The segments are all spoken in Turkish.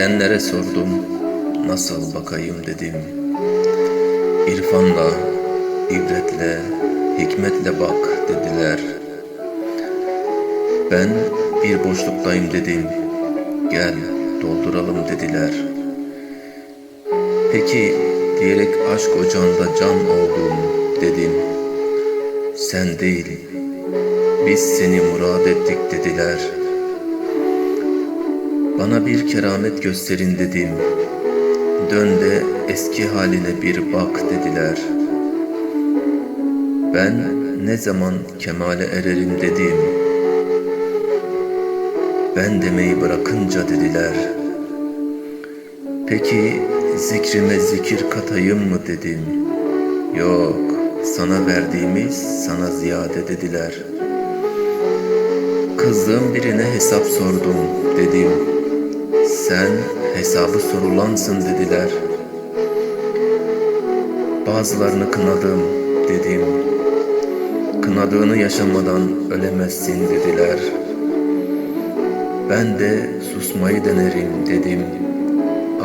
Erenlere sordum, nasıl bakayım dedim. İrfanla, ibretle, hikmetle bak dediler. Ben bir boşluktayım dedim. Gel dolduralım dediler. Peki diyerek aşk ocağında can oldum dedim. Sen değil, biz seni murad ettik dediler. Bana bir keramet gösterin dedim. Dön de eski haline bir bak dediler. Ben ne zaman kemale ererim dedim. Ben demeyi bırakınca dediler. Peki zikrime zikir katayım mı dedim. Yok, sana verdiğimiz sana ziyade dediler. Kızdığım birine hesap sordum dedim. Sen hesabı sorulansın dediler. Bazılarını kınadım dedim. Kınadığını yaşamadan ölemezsin dediler. Ben de susmayı denerim dedim.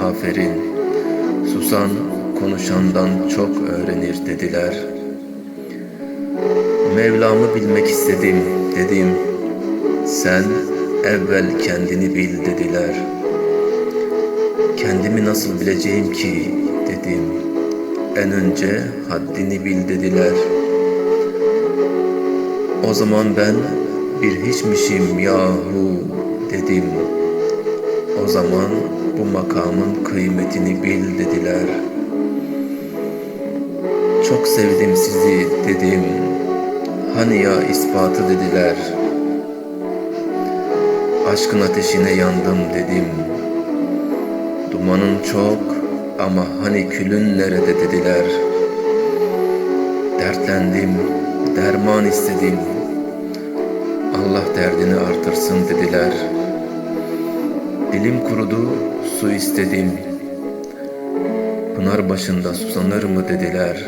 Aferin. Susan konuşandan çok öğrenir dediler. Mevlamı bilmek istedim dedim. Sen evvel kendini bil dediler. Kendimi nasıl bileceğim ki dedim. En önce haddini bil dediler. O zaman ben bir hiçmişim yahu dedim. O zaman bu makamın kıymetini bil dediler. Çok sevdim sizi dedim. Hani ya ispatı dediler. Aşkın ateşine yandım dedim. Dumanın çok ama hani külün nerede dediler. Dertlendim, derman istedim. Allah derdini artırsın dediler. Dilim kurudu, su istedim. Pınar başında susanır mı dediler.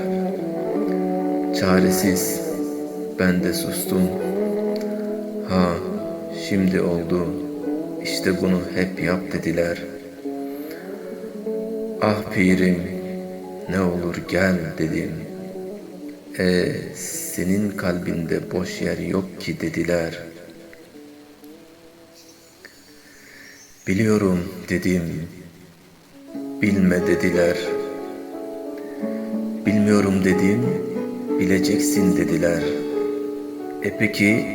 Çaresiz, ben de sustum. Ha, şimdi oldu. İşte bunu hep yap dediler. Ah pirim, ne olur gel dedim. E senin kalbinde boş yer yok ki dediler. Biliyorum dedim. Bilme dediler. Bilmiyorum dedim. Bileceksin dediler. E peki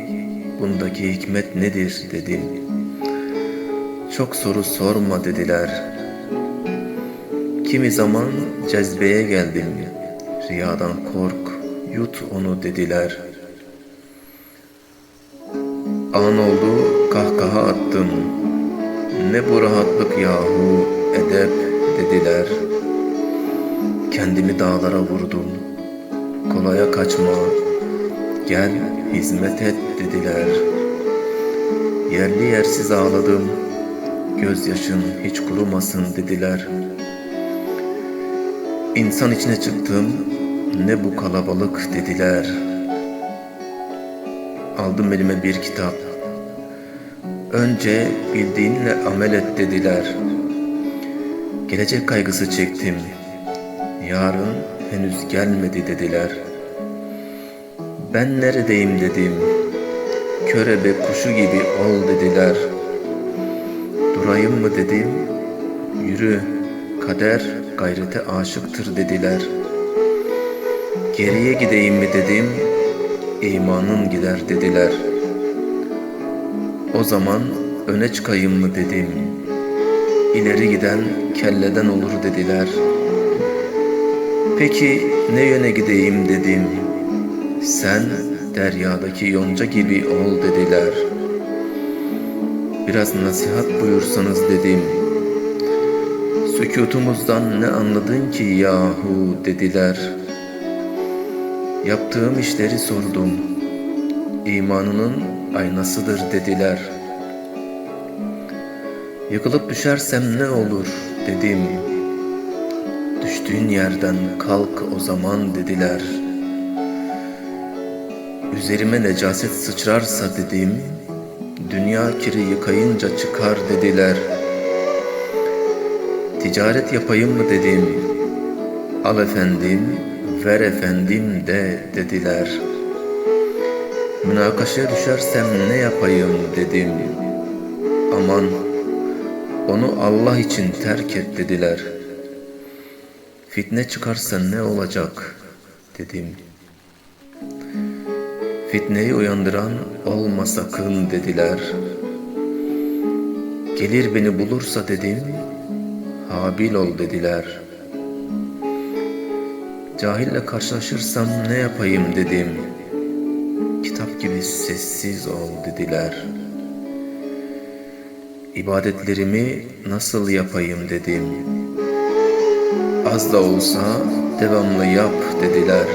bundaki hikmet nedir dedim. Çok soru sorma dediler. Kimi zaman cezbeye geldim. Riyadan kork, yut onu dediler. An oldu kahkaha attım. Ne bu rahatlık yahu edep dediler. Kendimi dağlara vurdum. Kolaya kaçma. Gel hizmet et dediler. Yerli yersiz ağladım. Gözyaşın hiç kurumasın dediler. İnsan içine çıktım. Ne bu kalabalık dediler. Aldım elime bir kitap. Önce bildiğinle amel et dediler. Gelecek kaygısı çektim. Yarın henüz gelmedi dediler. Ben neredeyim dedim. Körebe kuşu gibi ol dediler. Durayım mı dedim. Yürü kader gayrete aşıktır dediler. Geriye gideyim mi dedim. İmanın gider dediler. O zaman öne çıkayım mı dedim. İleri giden kelleden olur dediler. Peki ne yöne gideyim dedim. Sen deryadaki yonca gibi ol dediler. Biraz nasihat buyursanız dedim. Sükutumuzdan ne anladın ki yahu dediler. Yaptığım işleri sordum. İmanının aynasıdır dediler. Yıkılıp düşersem ne olur dedim. Düştüğün yerden kalk o zaman dediler. Üzerime necaset sıçrarsa dedim. Dünya kiri yıkayınca çıkar dediler. Ticaret yapayım mı dedim. Al efendim, ver efendim de dediler. Münakaşaya düşersem ne yapayım dedim. Aman onu Allah için terk et dediler. Fitne çıkarsa ne olacak dedim. Fitneyi uyandıran olma sakın dediler. Gelir beni bulursa dedim, Habil ol dediler. Cahille karşılaşırsam ne yapayım dedim. Kitap gibi sessiz ol dediler. İbadetlerimi nasıl yapayım dedim. Az da olsa devamlı yap dediler.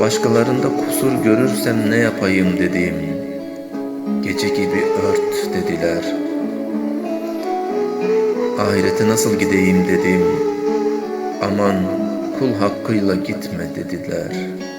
Başkalarında kusur görürsem ne yapayım dedim. Gece gibi ört dediler. Ahirete nasıl gideyim dedim. Aman kul hakkıyla gitme dediler.''